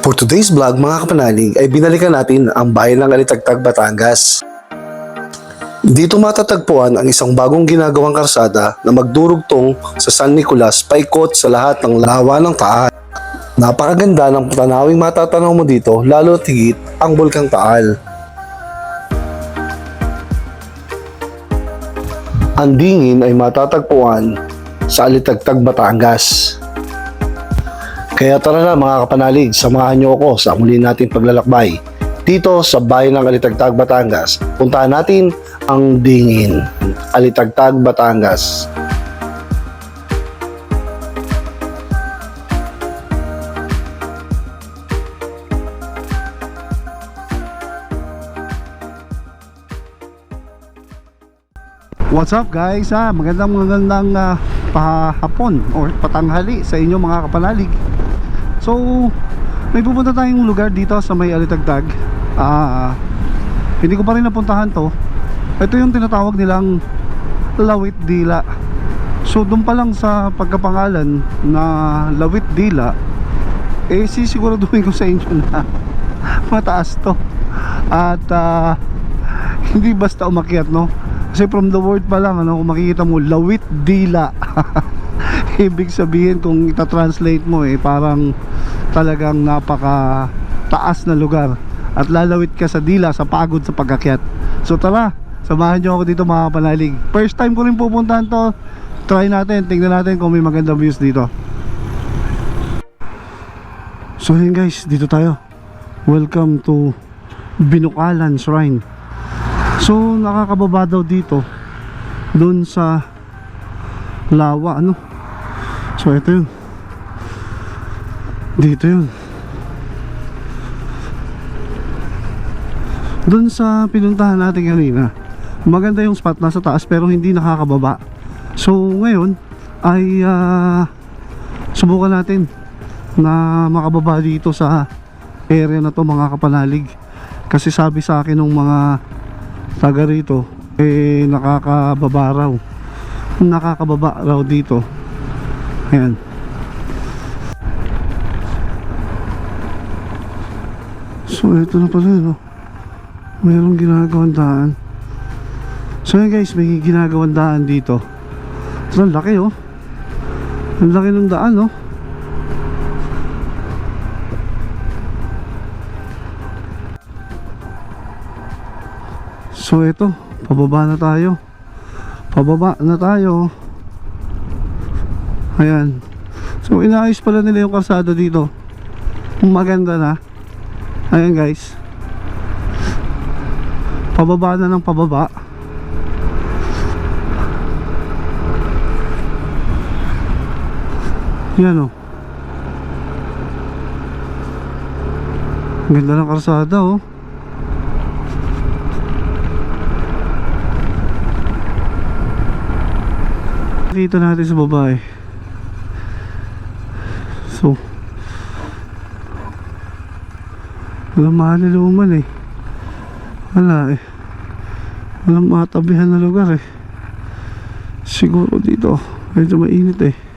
For today's vlog mga kapanalig ay binalikan natin ang bayan ng Alitagtag, Batangas. Dito matatagpuan ang isang bagong ginagawang karsada na magdurugtong sa San Nicolas paikot sa lahat ng lawa ng Taal. Napakaganda ng tanawing matatanaw mo dito lalo tigit ang Bulkang Taal. Ang dingin ay matatagpuan sa Alitagtag, Batangas. Kaya tara na mga kapanalig, samahan niyo ako sa muli nating paglalakbay. Dito sa bayan ng Alitagtag, Batangas, puntahan natin ang Dingin, Alitagtag, Batangas. What's up guys? Ah, magandang magandang ah, pahapon or patanghali sa inyo mga kapanalig. So, may pupunta tayong lugar dito sa may Alitagtag. Ah, hindi ko pa rin napuntahan to. Ito yung tinatawag nilang Lawit Dila. So, doon pa lang sa pagkapangalan na Lawit Dila, eh sisiguraduhin ko sa inyo na mataas to. At ah, hindi basta umakyat, no? Kasi from the word pa lang, ano, kung makikita mo, Lawit Dila. Ibig sabihin kung ita-translate mo eh, parang talagang napaka taas na lugar. At lalawit ka sa dila, sa pagod sa pagakyat. So tara, samahan nyo ako dito mga panalig. First time ko rin pupuntahan to. Try natin, tingnan natin kung may magandang views dito. So yun guys, dito tayo. Welcome to Binukalan Shrine. So nakakababa daw dito doon sa lawa ano. So ito yun. Dito yun. Doon sa pinuntahan natin kanina. Maganda yung spot nasa taas pero hindi nakakababa. So ngayon ay ah, subukan natin na makababa dito sa area na to mga kapanalig. Kasi sabi sa akin ng mga taga rito eh nakakababa raw nakakababa raw dito ayan so ito na pala no? Mayroong ginagawang daan. So yun guys may ginagawang daan dito. So ang laki oh. Ang laki ng daan oh. So ito, pababa na tayo. Pababa na tayo. Ayan. So inaayos pala nila yung kalsada dito. Maganda na. Ayan guys. Pababa na ng pababa. Yan o. Ganda ng kalsada oh. Nakita natin sa babae. So, walang mahaliluman eh. Wala eh. Walang matabihan na lugar eh. Siguro dito, medyo mainit eh.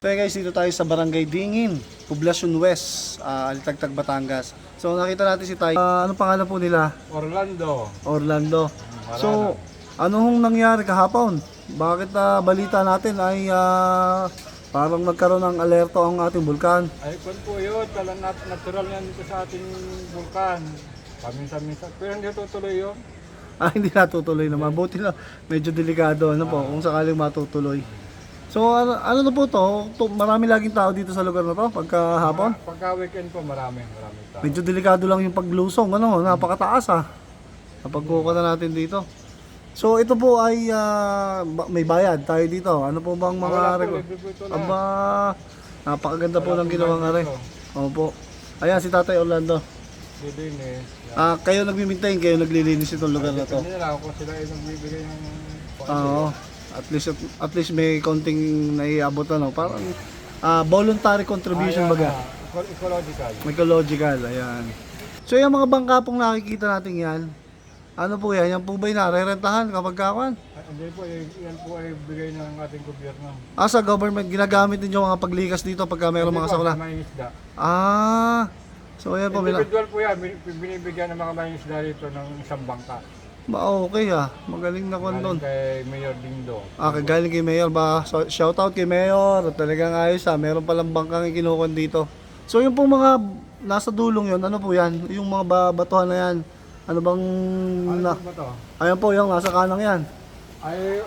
So guys, dito tayo sa Barangay Dingin, Poblacion West, uh, Alitagtag, Batangas. So nakita natin si Tay. Ah, ano pangalan po nila? Orlando. Orlando. So, ano hong nangyari kahapon? Bakit na balita natin ay ah, parang nagkaroon ng alerto ang ating bulkan? Ay, kung po yun, talang nat natural yan dito sa ating vulkan. Paminsan-minsan. Pero hindi tutuloy yun. Ah, hindi natutuloy naman. Buti na medyo delikado ano po kung sakaling matutuloy. So, ano, ano na po to? to? Marami laging tao dito sa lugar na to pagka hapon? Pagka weekend po, marami, marami tao. Medyo delikado lang yung paglusong, ano, napakataas ah. Napagkuha na natin dito. So ito po ay ah, ba- may bayad tayo dito. Ano po bang mga Wala po, rego- libre po ito Aba, napakaganda po ng ginawang are. Opo. Ayan si Tatay Orlando. Lidinis. Ah, kayo nagmi-maintain, kayo naglilinis itong lugar na to. Depende na lang kung sila ay nagbibigay ng Oo. At least at least may konting naiabot ano, parang ah, voluntary contribution Ayan, baga. ah, eco- ecological. Ecological, ayan. So yung mga bangka pong nakikita natin yan, ano po yan? Yan po ba yung narerentahan kapag kakuan? Ah, Hindi po, eh, yan po ay bigay ng ating gobyerno. Ah, sa government, ginagamit ninyo mga paglikas dito pagka mayroong mga Hindi po, sakula. sa may isda. Ah, so ayan po, bila- Individual po yan, bin- binibigyan ng mga may isda dito ng isang bangka. Ba okay ah, magaling na kwan doon. Galing kay Mayor Dindo. Ah, kagaling kay Mayor ba? So, shout out kay Mayor. Talagang ayos ah. Meron palang bangkang kinukuha dito. So yung pong mga nasa dulong yon ano po yan? Yung mga ba- batuhan na yan. Ano bang Ano na, ba to? Ayan po yung nasa kanang yan. Ay,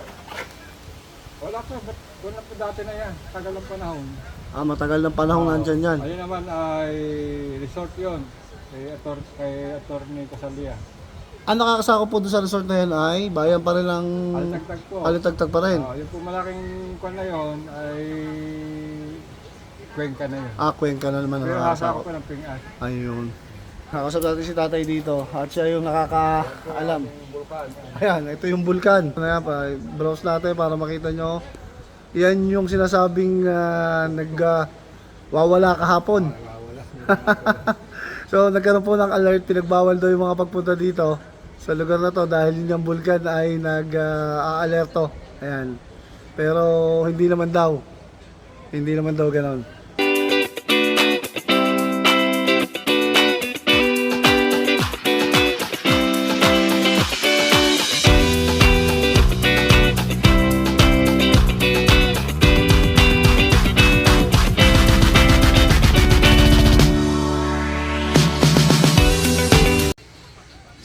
wala po, wala po dati na yan, tagal ng panahon. Ah, matagal ng panahon nandyan yan. Ayun naman ay resort yon kay Ator kay Attorney Casalia. Ang nakakasako po doon sa resort na yan ay bayan pa rin ng Alitagtag po. alitagtag pa rin. Ah, yung po malaking kwan na yon ay Cuenca na yun. Ah, Cuenca na naman ang Pero nakakasako. ako pa ng pingas. Ayun. Nakasap natin si tatay dito at siya yung nakakaalam. Ayan, ito yung bulkan. Ayan pa, browse natin para makita nyo. Yan yung sinasabing ah, nag ah, wawala kahapon. so nagkaroon po ng alert, pinagbawal daw yung mga pagpunta dito sa lugar na to dahil yun yung bulkan ay nag-aalerto. Ayan. Pero hindi naman daw. Hindi naman daw ganon.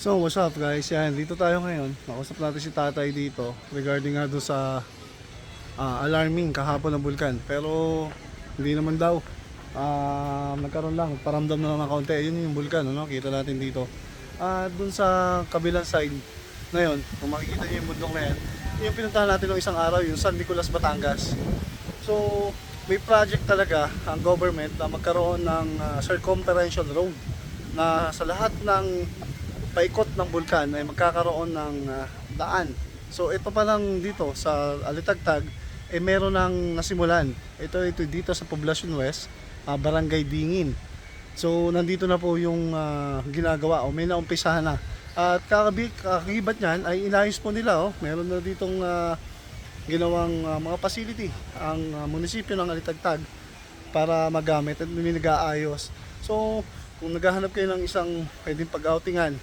So, what's up guys? Yan, dito tayo ngayon. Nakausap natin si tatay dito regarding nga doon sa ah, alarming kahapon ng bulkan. Pero, hindi naman daw. Ah, nagkaroon lang, paramdam na lang ng kaunti. Yun yung bulkan, ano? Kita natin dito. At doon sa kabilang side na yun, kung makikita niyo yung bundok na yan, yung pinuntahan natin ng isang araw, yung San Nicolas, Batangas. So, may project talaga ang government na magkaroon ng ah, circumferential road na sa lahat ng paikot ng bulkan ay magkakaroon ng ah, daan. So ito pa lang dito sa Alitagtag eh meron ng nasimulan. Ito ito dito sa Poblacion West, ah, Barangay Dingin. So nandito na po yung ah, ginagawa o may naumpisahan na. At kakabik, kakagibat niyan ay inayos po nila oh. Meron na ditong ah, ginawang ah, mga facility ang ah, munisipyo ng Alitagtag para magamit at nag-aayos. So, kung naghahanap kayo ng isang pwedeng pag-outingan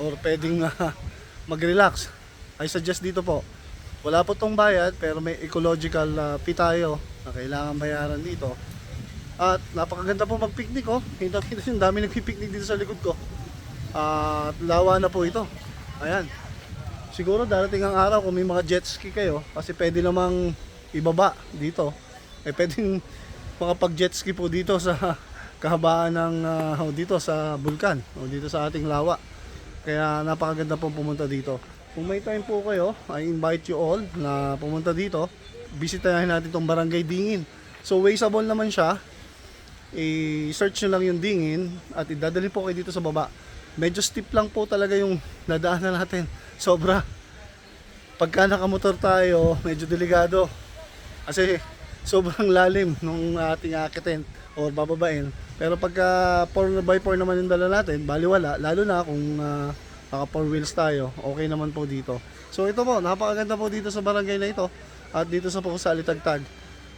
or pwedeng ah, mag-relax, I suggest dito po. Wala po tong bayad pero may ecological ah, fee tayo na kailangan bayaran dito. At napakaganda po mag-picnic oh. Kita-kita yung dami nagpi-picnic dito sa likod ko. At lawa na po ito. Ayan. Siguro darating ang araw kung may mga jet ski kayo kasi pwede namang ibaba dito. Eh pwedeng makapag jet ski po dito sa kahabaan ng o dito sa bulkan o dito sa ating lawa. Kaya napakaganda po pumunta dito. Kung may time po kayo, I invite you all na pumunta dito. Bisitahin natin tong Barangay Dingin. So wasteable naman siya. I-search nyo lang yung dingin at idadali po kayo dito sa baba. Medyo steep lang po talaga yung nadaanan natin. Sobra. Pagka nakamotor tayo, medyo delikado. Kasi sobrang lalim nung ating akitin or bababain. Pero pagka 4x4 naman yung dala natin, baliwala. Lalo na kung uh, naka 4 wheels tayo, okay naman po dito. So ito po, napakaganda po dito sa barangay na ito at dito sa po sa.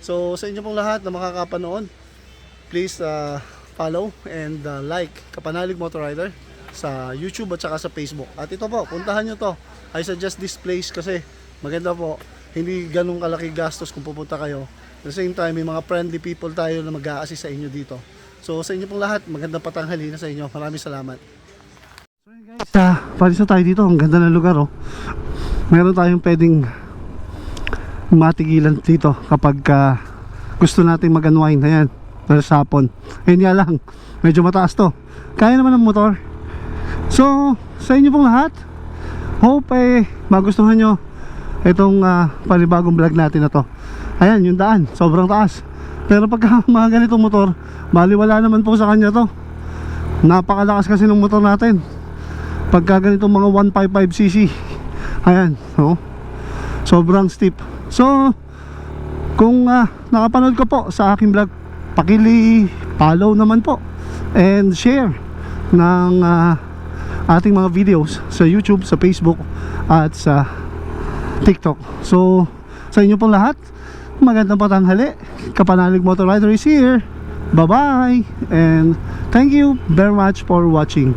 So sa inyo pong lahat na makakapanood, please uh, follow and uh, like Kapanalig Motor Rider sa YouTube at saka sa Facebook. At ito po, puntahan nyo to. I suggest this place kasi maganda po. Hindi ganun kalaki gastos kung pupunta kayo. At the same time, may mga friendly people tayo na mag assist sa inyo dito. So sa inyo pong lahat, magandang patanghali na sa inyo. Maraming salamat. So yun guys, uh, palis na tayo dito. Ang ganda ng lugar oh. Meron tayong pwedeng matigilan dito kapag uh, gusto nating mag-unwind. Ayan, dahil sa hapon. Ayun nga lang, medyo mataas to. Kaya naman ng motor. So, sa inyo pong lahat, hope eh magustuhan nyo itong uh, panibagong vlog natin na to. Ayan, yung daan, sobrang taas. Pero pagka mga ganitong motor, baliwala naman po sa kanya to. Napakalakas kasi ng motor natin. Pagka ganitong mga 155cc. Ayan, oh. sobrang steep so kung ah, nakapanood ka po sa aking vlog pakili follow naman po and share ng ah, ating mga videos sa YouTube, sa Facebook at sa TikTok. So sa inyo pong lahat magandang patanghali. Kapanalig Motor Rider is here. Bye bye and thank you very much for watching